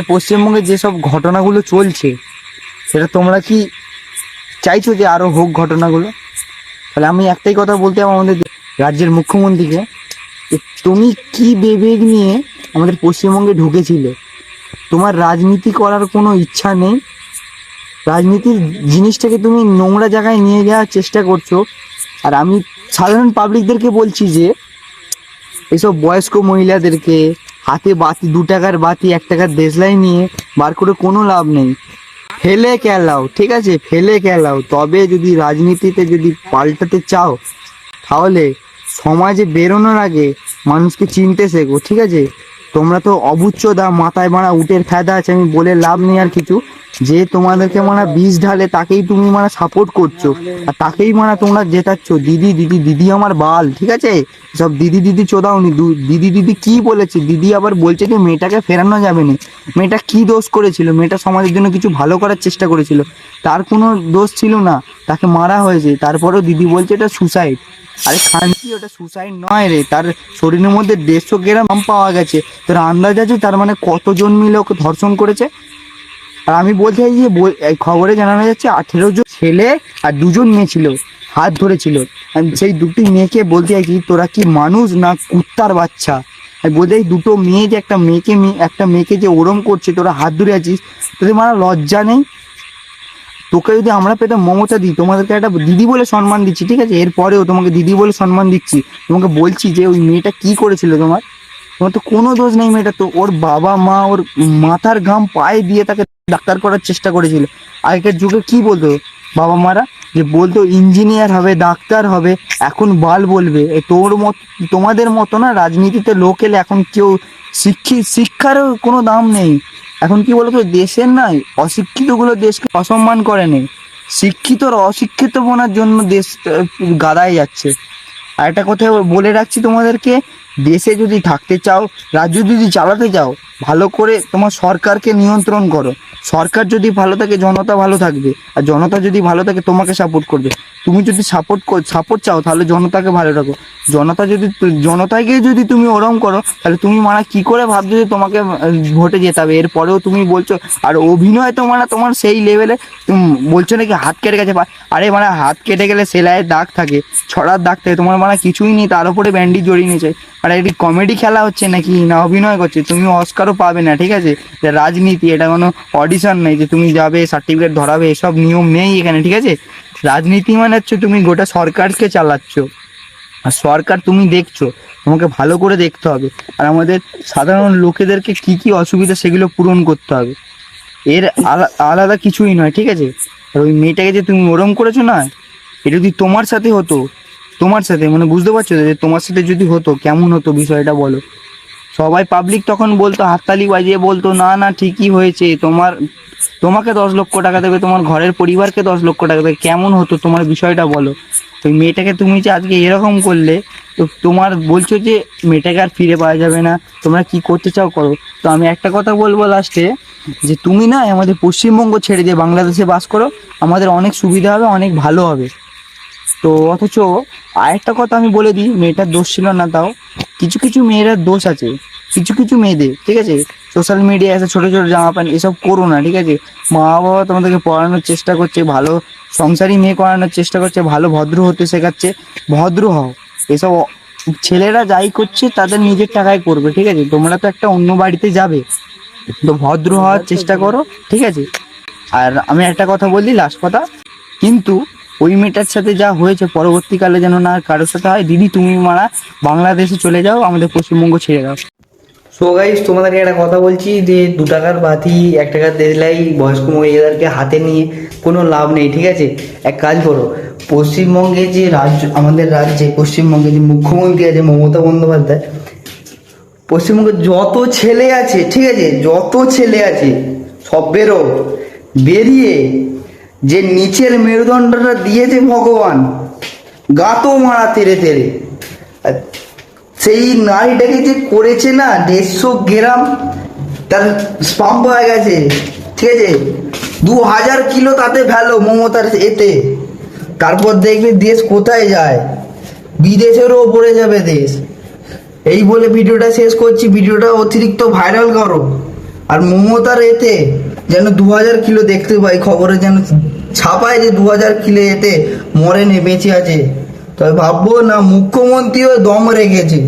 আমাদের পশ্চিমবঙ্গে যেসব ঘটনাগুলো চলছে, সেটা তোমরা কি চাইছো যে আরও হোক ঘটনাগুলো? তাহলে আমি একটাই কথা বলতে আমাদের রাজ্যের মুখ্যমন্ত্রীকে তুমি কি বিবেক নিয়ে আমাদের পশ্চিমবঙ্গে ঢুকেছিলে? তোমার রাজনীতি করার কোনো ইচ্ছা নেই? রাজনীতির জিনিসটাকে তুমি নোংরা জায়গায় নিয়ে যাওয়ার চেষ্টা করছ। আর আমি সাধারণ পাবলিকদেরকে বলছি যে, এসব বয়স্ক মহিলাদেরকে হাতে বাতি, দু টাকার বাতি, এক টাকার দেশলাই নিয়ে বার করে কোনো লাভ নেই। ফেলে খেলাও, ঠিক আছে? ফেলে খেলাও। তবে যদি রাজনীতিতে যদি পাল্টাতে চাও, তাহলে সমাজে বেরোনোর আগে মানুষকে চিনতে শেখো, ঠিক আছে? তোমরা তো অবুচ্চ দা মাথায় মারা, উটের ফায়দা আছে, আমি বলে লাভ নেই আর কিছু। যে তোমাদেরকে মানে বীজ ঢালে তাকেই তুমি মানে সাপোর্ট করছ। আর তাকেই মানে তোমরা জেতাচ্ছ। দিদি দিদি দিদি আমার বাল, ঠিক আছে? সব দিদি দিদি চোদাওনি দিদি দিদি কি বলেছে? দিদি আবার বলছে যে মেয়েটাকে ফেরানো যাবে না। মেয়েটা কি দোষ করেছিল? মেয়েটা সমাজের জন্য কিছু ভালো করার চেষ্টা করেছিল। তার কোনো দোষ ছিল না। তাকে মারা হয়েছে। তারপরেও দিদি বলছে এটা সুসাইড আরে খানকি ওটা সুসাইড নয় রে। তার শরীরের মধ্যে দেড়শো গ্রাম পাওয়া গেছে। তোর আন্দাজ আছে তার মানে কতজন মিলে ওকে ধর্ষণ করেছে? আর আমি বলতে চাই যে এই খবরে জানানো যাচ্ছে আঠেরো জন ছেলে আর দুজন মেয়ে ছিল, হাত ধরেছিল। সেই দুটি মেয়েকে বলতে চাইছি, তোরা কি মানুষ না কুত্তার বাচ্চা? আমি বলতে চাই দুটো মেয়ে যে একটা মেয়েকে একটা মেয়েকে যে ওরম করছে, তোরা হাত ধরে আছিস, তোদের মানে লজ্জা নেই? তোকে যদি আমরা পেতাম মমতা দিই তোমাদেরকে একটা দিদি বলে সম্মান দিচ্ছি, ঠিক আছে? এরপরেও তোমাকে দিদি বলে সম্মান দিচ্ছি। তোমাকে বলছি যে ওই মেয়েটা কি করেছিল তোমার? তোমার তো কোনো দোষ নেই মেয়েটা তো। ওর বাবা মা, ওর মাথার ঘাম পায়ে দিয়ে তাকে ডাক্তার করার চেষ্টা করেছিল। আগেকার যুগে কি বলতো বাবা মারা? যে বলতো, ইঞ্জিনিয়ার হবে, ডাক্তার হবে, এখন বাল বলবে। তোর মত, তোমাদের মতো না রাজনীতিতে লোক এলে এখন কেউ শিক্ষিত শিক্ষারও কোনো দাম নেই। এখন কি বলতো, দেশের নাই, অশিক্ষিতগুলো দেশকে অসম্মান করে নেই। শিক্ষিত অশিক্ষিত বোনার জন্য দেশ গাদায় যাচ্ছে। আর একটা কথা বলে রাখছি তোমাদেরকে দেশে যদি থাকতে চাও, রাজ্য যদি চালাতে চাও, ভালো করে তোমার সরকারকে নিয়ন্ত্রণ করো। সরকার যদি ভালো থাকে, জনতা ভালো থাকবে। আর জনতা যদি ভালো থাকে, তোমাকে সাপোর্ট করবে। তুমি যদি সাপোর্ট সাপোর্ট চাও, তাহলে জনতাকে ভালো রাখো। জনতা যদি জনতাকে যদি তুমি ওরম করো, তাহলে তুমি মারা কি করে ভাবছ যে তোমাকে ভোটে যেতে হবে? এরপরেও তুমি বলছো, আর অভিনয় তো মারা তোমার সেই লেভেলে তুমি, বলছো নাকি হাত কেটে গেছে আরে মানে হাত কেটে গেলে সেলাইয়ের দাগ থাকে, ছড়ার দাগ থাকে, তোমার মানে কিছুই নেই, তার উপরে ব্যান্ডেজ জড়িয়ে নিয়েছে। আর একটি কমেডি খেলা হচ্ছে নাকি? না, অভিনয় করছে। তুমি অস্কারও পাবে না, ঠিক আছে? রাজনীতি, এটা কোনো অডিশন নেই যে তুমি যাবে সার্টিফিকেট ধরাবে, এসব নিয়ম নেই এখানে, ঠিক আছে? রাজনীতি মানে হচ্ছে তুমি গোটা সরকারকে চালাচ্ছ। আর সরকার তুমি দেখছ, তোমাকে ভালো করে দেখতে হবে। আর আমাদের সাধারণ লোকেদেরকে কি কি অসুবিধা সেগুলো পূরণ করতে হবে। এর আলা- আলাদা কিছুই নয়, ঠিক আছে? আর ওই মেয়েটাকে যে তুমি ওরম করেছ না, এটা যদি তোমার সাথে হতো তোমার সাথে মানে বুঝতে পারছ যে তোমার সাথে যদি হতো, কেমন হতো বিষয়টা বলো? সবাই পাবলিক তখন বলতো, হাততালি বাজিয়ে বলতো, না না, ঠিকই হয়েছে, তোমার, তোমাকে দশ লক্ষ টাকা দেবে, তোমার ঘরের পরিবারকে দশ লক্ষ টাকা দেবে, কেমন হতো তোমার বিষয়টা বলো? তো মেয়েটাকে তুমি যে আজকে এরকম করলে, তো তোমার বলছো যে মেয়েটাকে আর ফিরে পাওয়া যাবে না, তোমরা কি করতে চাও করো? তো আমি একটা কথা বলব লাস্টে যে তুমি না আমাদের পশ্চিমবঙ্গ ছেড়ে দিয়ে বাংলাদেশে বাস করো, আমাদের অনেক সুবিধা হবে, অনেক ভালো হবে। তো অথচ আরেকটা কথা আমি বলে দিই, মেয়েটার দোষ ছিল না তাও। কিছু কিছু মেয়েরা দোষ আছে, কিছু কিছু মেয়েদের, ঠিক আছে? সোশ্যাল মিডিয়া এসে ছোটো ছোটো জামা প্যান্ট, এসব করো না, ঠিক আছে? মা বাবা তোমাদেরকে পড়ানোর চেষ্টা করছে, ভালো সংসারী মেয়ে করানোর চেষ্টা করছে, ভালো ভদ্র হতে শেখাচ্ছে, ভদ্র হও। এসব ছেলেরা যাই করছে, তাদের নিজের টাকায় করবে, ঠিক আছে? তোমরা তো একটা অন্য বাড়িতে যাবে। তো ভদ্র হওয়ার চেষ্টা করো, ঠিক আছে? আর আমি একটা কথা বলি লাস্ট কথা। কিন্তু ওই মেয়েটার সাথে যা হয়েছে, পরবর্তীকালে যেন না কারোর সাথে হয়, দিদি তুমি মারা বাংলাদেশে চলে যাও, আমাদের পশ্চিমবঙ্গ ছেড়ে দাও। সো গাইস তোমাদেরকে একটা কথা বলছি যে দু টাকার বাতি, এক টাকার দেশলাই বয়স্ক মহিলাদেরকে হাতে নিয়ে কোনো লাভ নেই, ঠিক আছে? এক কাজ করো, পশ্চিমবঙ্গে যে রাজ্য, আমাদের রাজ্যে, পশ্চিমবঙ্গে যে মুখ্যমন্ত্রী আছে মমতা বন্দ্যোপাধ্যায় পশ্চিমবঙ্গে যত ছেলে আছে, ঠিক আছে, যত ছেলে আছে, সব বেরো, বেরিয়ে যে নিচের মেরুদণ্ডটা দিয়েছে ভগবান, গাতো মারা তেরে তেরে। সেই নারীটাকে যে করেছে না, দেড়শো গ্রাম, তার স্পাম হয়ে গেছে, ঠিক আছে? দু হাজার কিলো তাতে ফেলো মমতার এতে। তারপর দেখবে দেশ কোথায় যায়? বিদেশেরও ওপরে যাবে দেশ। এই বলে ভিডিওটা শেষ করছি, ভিডিওটা অতিরিক্ত ভাইরাল করো। আর মমতার এতে যেন দু হাজার কিলো দেখতে পাই, খবরে যেন ছাপায় যে দু হাজার কিলো এতে মরেনি, বেঁচে আছে। তবে ভাববো না, মুখ্যমন্ত্রীও দম রেখেছে।